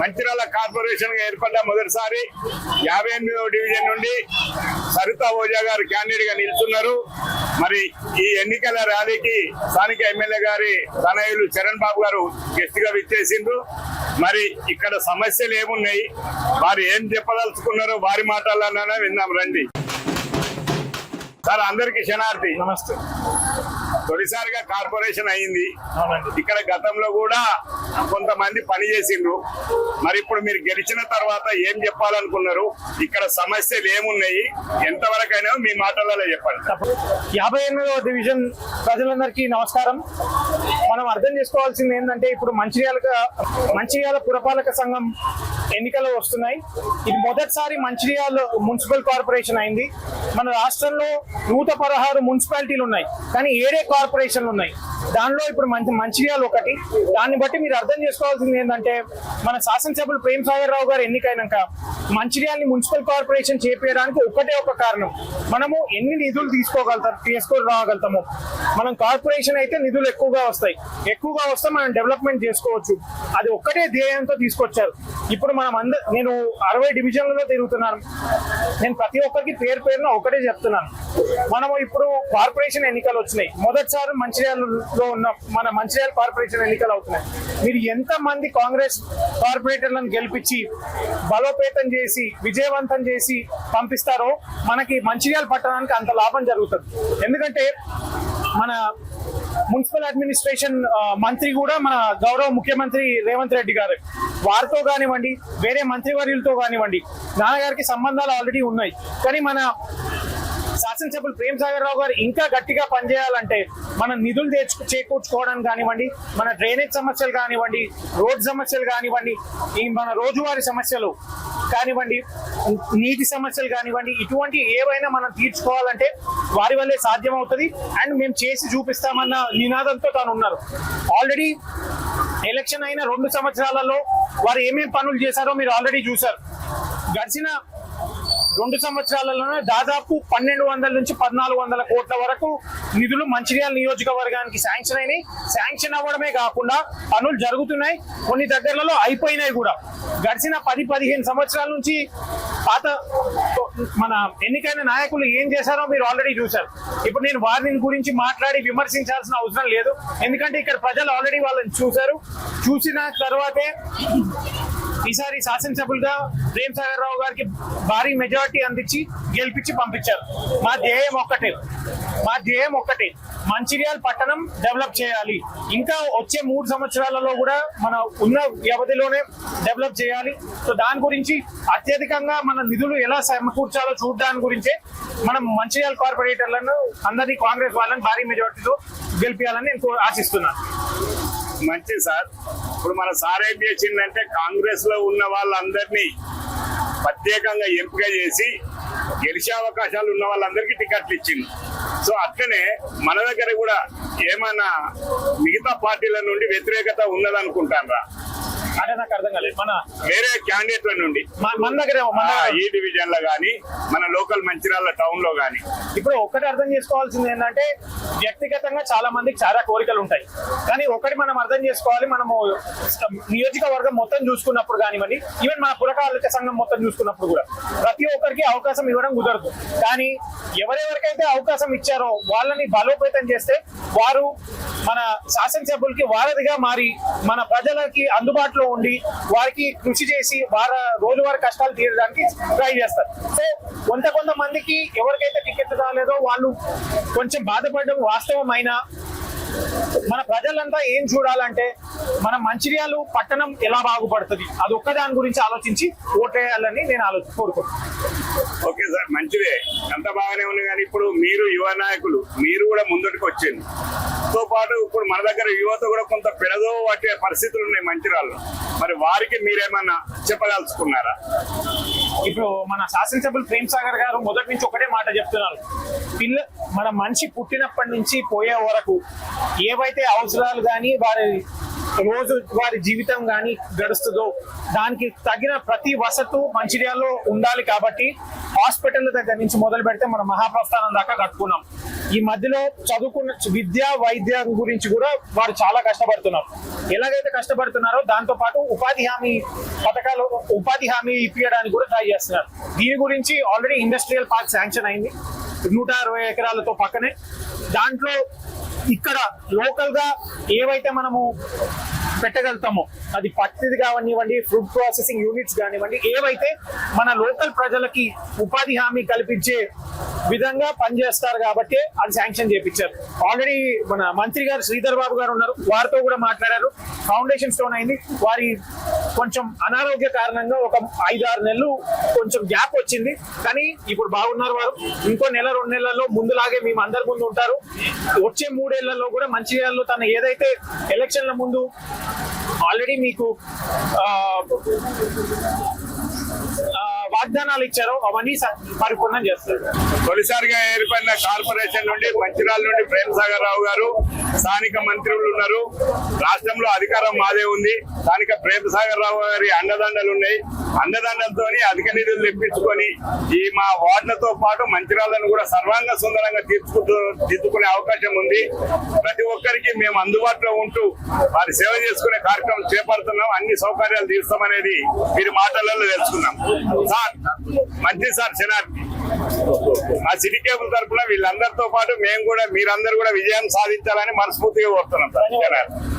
Mancherial corporation ఏర్పడ్డ మొదటిసారి యాభై ఎనిమిదవ డివిజన్ నుండి సరితా ఓజా గారు క్యాండిడేట్గా నిలుస్తున్నారు. మరి ఈ ఎన్నికల ర్యాలీకి స్థానిక ఎమ్మెల్యే గారి తనయులు చరణ్ బాబు గారు గెస్ట్గా విచ్చేసిండ్రు. మరి ఇక్కడ సమస్యలు ఏమున్నాయి? వారు ఏం చెప్పదలుచుకున్నారో వారి మాటల్లోనే విన్నాం రండి. సార్ అందరికి శనార్థి నమస్తే. తొలిసారిగా కార్పొరేషన్ అయింది. ఇక్కడ గతంలో కూడా కొంతమంది పని చేసిండ్రు. మరి ఇప్పుడు మీరు గెలిచిన తర్వాత ఏం చెప్పాలనుకున్నారు? ఇక్కడ సమస్యలు ఏమున్నాయి? ఎంతవరకైనా మీ మాటలలో చెప్పండి. యాభై ఎనిమిదవ డివిజన్ ప్రజలందరికీ నమస్కారం. మనం అర్థం చేసుకోవాల్సింది ఏంటంటే ఇప్పుడు మంచిర్యాల మంచిర్యాల పురపాలక సంఘం ఎన్నికలు వస్తున్నాయి. ఇది మొదటిసారి మంచిర్యాల మున్సిపల్ కార్పొరేషన్ అయింది. మన రాష్ట్రంలో నూట పదహారు మున్సిపాలిటీలు ఉన్నాయి. కానీ ఏడే కార్పొరేషన్లు ఉన్నాయి. దానిలో ఇప్పుడు మంచి మంచిర్యాల ఒకటి. దాన్ని బట్టి మీరు అర్థం చేసుకోవాల్సింది ఏంటంటే మన శాసనసభ్యులు ప్రేమ్ సాగర్ రావు గారు ఎన్నికైనాక మంచిర్యాలని మున్సిపల్ కార్పొరేషన్ చేపేయడానికి ఒక్కటే ఒక కారణం. మనము ఎన్ని నిధులు తీసుకోగలుగుతాం తీసుకొని రాగలుగుతాము. మనం కార్పొరేషన్ అయితే నిధులు ఎక్కువగా వస్తాయి. ఎక్కువగా వస్తే మనం డెవలప్మెంట్ చేసుకోవచ్చు. అది ఒక్కటే ధ్యేయంతో తీసుకొచ్చారు. ఇప్పుడు మనం అంద నేను అరవై డివిజన్లలో తిరుగుతున్నాను. నేను ప్రతి ఒక్కరికి పేరు పేరున ఒకటే చెప్తున్నాను. మనము ఇప్పుడు కార్పొరేషన్ ఎన్నికలు వచ్చినాయి. మొదటిసారి మంచిర్యాలలో ఉన్న మన మంచిర్యాల కార్పొరేషన్ ఎన్నికలు అవుతున్నాయి. మీరు ఎంత మంది కాంగ్రెస్ కార్పొరేటర్లను గెలిపించి బలోపేతం చేసి విజయవంతం చేసి పంపిస్తారో మనకి మంచిర్యాల పట్టణానికి అంత లాభం జరుగుతుంది. ఎందుకంటే మన మున్సిపల్ అడ్మినిస్ట్రేషన్ మంత్రి కూడా మన గౌరవ ముఖ్యమంత్రి రేవంత్ రెడ్డి గారు. వారితో కానివ్వండి వేరే మంత్రివర్యులతో కానివ్వండి నాన్నగారికి సంబంధాలు ఆల్రెడీ ఉన్నాయి. కానీ మన శాసనసభ్యులు ప్రేమ్ సాగర్ రావు గారు ఇంకా గట్టిగా పనిచేయాలంటే మనం నిధులు తెచ్చు చేకూర్చుకోవడం కానివ్వండి మన డ్రైనేజ్ సమస్యలు కానివ్వండి రోడ్ సమస్యలు కానివ్వండి ఈ మన రోజువారీ సమస్యలు కానివ్వండి నీటి సమస్యలు కానివ్వండి ఇటువంటి ఏవైనా మనం తీర్చుకోవాలంటే వారి వల్లే సాధ్యం అవుతుంది అండ్ మేము చేసి చూపిస్తామన్న నినాదంతో తాను ఉన్నారు. ఆల్రెడీ ఎలక్షన్ అయిన రెండు సంవత్సరాలలో వారు ఏమేమి పనులు చేశారో మీరు ఆల్రెడీ చూశారు. గడిచిన రెండు సంవత్సరాలలోనే దాదాపు పన్నెండు వందల నుంచి పద్నాలుగు వందల కోట్ల వరకు నిధులు మంచిర్యాల నియోజకవర్గానికి శాంక్షన్ అయినాయి. శాంక్షన్ అవ్వడమే కాకుండా పనులు జరుగుతున్నాయి. కొన్ని దగ్గరలలో అయిపోయినాయి కూడా. గడిచిన పది పదిహేను సంవత్సరాల నుంచి పాత మన ఎన్నికైన నాయకులు ఏం చేశారో మీరు ఆల్రెడీ చూశారు. ఇప్పుడు నేను వారిని గురించి మాట్లాడి విమర్శించాల్సిన అవసరం లేదు. ఎందుకంటే ఇక్కడ ప్రజలు ఆల్రెడీ వాళ్ళని చూశారు. చూసిన తర్వాతే ఈసారి శాసనసభ్యులుగా ప్రేమ్ సాగర్ రావు గారికి భారీ మెజారిటీ అందించి గెలిపించి పంపించారు. మా ధ్యేయం ఒక్కటే. మా ధ్యేయం ఒక్కటే. మంచిర్యాల పట్టణం డెవలప్ చేయాలి. ఇంకా వచ్చే మూడు సంవత్సరాలలో కూడా మన ఉన్న వ్యవధిలోనే డెవలప్ చేయాలి. సో దాని గురించి అత్యధికంగా మన నిధులు ఎలా సమకూర్చాలో చూడడాని గురించే మనం మంచిర్యాల కార్పొరేటర్లను అందరినీ కాంగ్రెస్ వాళ్ళని భారీ మెజారిటీతో గెలిపించాలని నేను ఆశిస్తున్నాను. మంచిది సార్. ఇప్పుడు మన సార్ ఏం చేసిందంటే కాంగ్రెస్లో ఉన్న వాళ్ళందరినీ ప్రత్యేకంగా ఎంపిక చేసి గెలిచే అవకాశాలు ఉన్న వాళ్ళందరికీ టికెట్లు ఇచ్చింది సో అట్లనే మన దగ్గర కూడా ఏమైనా మిగతా పార్టీల నుండి వ్యతిరేకత ఉన్నదనుకుంటాను రా అంటే నాకు అర్థం కాలేదు. మన వేరే క్యాండిడేట్ల నుండి మన దగ్గర ఈ డివిజన్లో గానీ మన లోకల్ మంచిర్యాల టౌన్లో గానీ. ఇప్పుడు ఒక్కటి అర్థం చేసుకోవాల్సింది ఏంటంటే వ్యక్తిగతంగా చాలా మందికి చాలా కోరికలు ఉంటాయి. కానీ ఒకటి మనం అర్థం చేసుకోవాలి మనము నియోజకవర్గం మొత్తం చూసుకున్నప్పుడు కానివ్వండి ఈవెన్ మన పురపాలక సంఘం మొత్తం చూసుకున్నప్పుడు కూడా ప్రతి ఒక్కరికి అవకాశం ఇవ్వడం కుదరదు. కానీ ఎవరెవరికైతే అవకాశం ఇచ్చారో వాళ్ళని బలోపేతం చేస్తే వారు మన శాసనసభ్యులకి వారధిగా మారి మన ప్రజలకి అందుబాటులో ఉండి వారికి కృషి చేసి వారి రోజువారి కష్టాలు తీరడానికి ట్రై చేస్తారు. సో కొంత కొంతమందికి ఎవరికైతే టికెట్ రాలేదో వాళ్ళు కొంచెం బాధపడడం వాస్తవమైన మన ప్రజలంతా ఏం చూడాలంటే మన మంచిర్యాలు పట్టణం ఎలా బాగుపడుతుంది? అది ఒక్కదాని గురించి ఆలోచించి ఓటేయాలని నేను ఆలోచి కోరుకుంటున్నాను. ఓకే సార్ మంచిదే. అంత బాగానే ఉంది కానీ ఇప్పుడు మీరు యువ నాయకులు మీరు కూడా ముందటికి వచ్చింది తో పాటు ఇప్పుడు మన దగ్గర యువత కూడా కొంత పెడదో పట్టే పరిస్థితులు ఉన్నాయి మంచిరాళ్ళు మరి వారికి మీరేమన్నా చెప్పదలుచుకున్నారా? ఇప్పుడు మన శాసనసభ్యులు ప్రేమ్ సాగర్ గారు మొదటి నుంచి ఒకటే మాట చెప్తున్నారు. పిల్ల మన మనిషి పుట్టినప్పటి నుంచి పోయే వరకు ఏవైతే అవసరాలు కానీ వారి రోజు వారి జీవితం కానీ గడుస్తుందో దానికి తగిన ప్రతి వసతు మంచిర్యాలలో ఉండాలి కాబట్టి హాస్పిటల్ దగ్గర నుంచి మొదలు పెడితే మనం మహాప్రస్థానం దాకా కట్టుకున్నాం. ఈ మధ్యలో చదువుకున్న విద్య వైద్యం గురించి కూడా వారు చాలా కష్టపడుతున్నారు. ఎలాగైతే కష్టపడుతున్నారో దాంతో పాటు ఉపాధి హామీ పథకాలు ఉపాధి హామీ ఇప్పించడానికి కూడా ట్రై చేస్తున్నారు. దీని గురించి ఆల్రెడీ ఇండస్ట్రియల్ పార్క్ శాంక్షన్ అయింది. నూట అరవై ఎకరాలతో పక్కనే. దాంట్లో ఇక్కడ లోకల్గా ఏవైతే మనము పెట్టగలుగుతామో అది పత్తిది కానివ్వండి ఫుడ్ ప్రాసెసింగ్ యూనిట్స్ కానివ్వండి ఏవైతే మన లోకల్ ప్రజలకి ఉపాధి హామీ కల్పించే విధంగా పనిచేస్తారు కాబట్టి అది శాంక్షన్ చేపించారు. ఆల్రెడీ మన మంత్రి గారు శ్రీధర్ బాబు గారు ఉన్నారు వారితో కూడా మాట్లాడారు. ఫౌండేషన్ స్టోన్ అయింది. వారి కొంచెం అనారోగ్య కారణంగా ఒక ఐదు ఆరు నెలలు కొంచెం గ్యాప్ వచ్చింది. కానీ ఇప్పుడు బాగున్నారు వారు. ఇంకో నెల రెండు నెలల్లో ముందులాగే మేము అందరి ముందు ఉంటారు. వచ్చే మూడేళ్ళలో కూడా మంచిర్యాలలో తన ఏదైతే ఎలక్షన్ల ముందు ఆల్రెడీ మీకు ఆ, వాగ్దానాలు ఇచ్చారో అవన్నీ పరిపూర్ణం చేస్తారు. తొలిసారిగా ఏర్పడిన కార్పొరేషన్ నుండి మంచిర్యాల నుండి ప్రేమ్ సాగర్ రావు గారు స్థానిక మంత్రులు ఉన్నారు. రాష్ట్రంలో అధికారం మాదే ఉంది. స్థానిక ప్రేమ్ సాగర్ రావు గారి అండదండలు ఉన్నాయి. అండదండలతో అధిక నిధులు తెప్పించుకొని ఈ మా వార్డులతో పాటు మంచిరాలను కూడా సర్వాంగ సుందరంగా తీర్చుకుంటూ తీర్చుకునే అవకాశం ఉంది. ప్రతి ఒక్కరికి మేము అందుబాటులో ఉంటూ వారి సేవ చేసుకునే కార్యక్రమం చేపడుతున్నాం. అన్ని సౌకర్యాలు తీస్తామనేది మీరు మాటలలో తెలుసుకున్నాం. సార్ మంచి సార్ శనార్థి ఆ సిటీ కేబుల్ తరఫున వీళ్ళందరితో పాటు మేము కూడా మీరందరూ కూడా విజయం సాధించాలని మనస్ఫూర్తిగా కోరుతున్నాం సార్. శనార్థి